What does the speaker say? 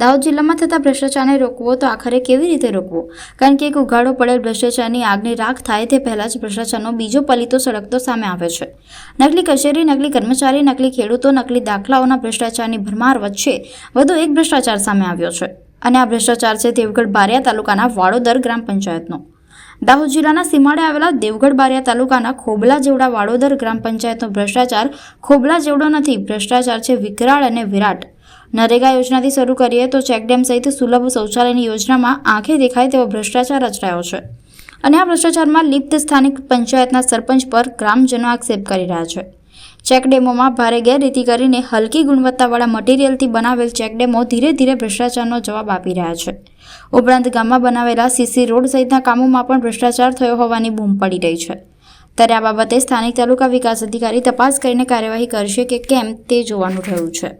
દાહોદ જિલ્લામાં થતા ભ્રષ્ટાચારને રોકવો તો આખરે કેવી રીતે રોકવો? કારણ કે એક ઉઘાડો પડેલ ભ્રષ્ટાચારની આગની રાખ થાય તે પહેલાં જ ભ્રષ્ટાચારનો બીજો પલીતો સળગતો સામે આવે છે. નકલી કચેરી, નકલી કર્મચારી, નકલી ખેડૂતો, નકલી દાખલાઓના ભ્રષ્ટાચારની ભરમાર વચ્ચે વધુ એક ભ્રષ્ટાચાર સામે આવ્યો છે. અને આ ભ્રષ્ટાચાર છે દેવગઢ બારિયા તાલુકાના વાડોદર ગ્રામ પંચાયતનો. દાહોદ જિલ્લાના સીમાડે આવેલા દેવગઢ બારિયા તાલુકાના ખોબલા જેવડા વાડોદર ગ્રામ પંચાયતનો ભ્રષ્ટાચાર ખોબલા જેવડો નથી. ભ્રષ્ટાચાર છે વિકરાળ અને વિરાટ. નરેગા યોજનાથી શરૂ કરીએ તો ચેકડેમ સહિત સુલભ શૌચાલયની યોજનામાં આંખે દેખાય તેવો ભ્રષ્ટાચાર રચાયો છે. અને આ ભ્રષ્ટાચારમાં લિપ્ત સ્થાનિક પંચાયતના સરપંચ પર ગ્રામજનો આક્ષેપ કરી રહ્યા છે. ચેકડેમોમાં ભારે ગેરરીતિ કરીને હલકી ગુણવત્તાવાળા મટીરિયલથી બનાવેલ ચેકડેમો ધીરે ધીરે ભ્રષ્ટાચારનો જવાબ આપી રહ્યા છે. ઉપરાંત ગામમાં બનાવેલા સીસી રોડ સહિતના કામોમાં પણ ભ્રષ્ટાચાર થયો હોવાની બૂમ પડી રહી છે. ત્યારે આ બાબતે સ્થાનિક તાલુકા વિકાસ અધિકારી તપાસ કરીને કાર્યવાહી કરશે કે કેમ તે જોવાનું રહ્યું છે.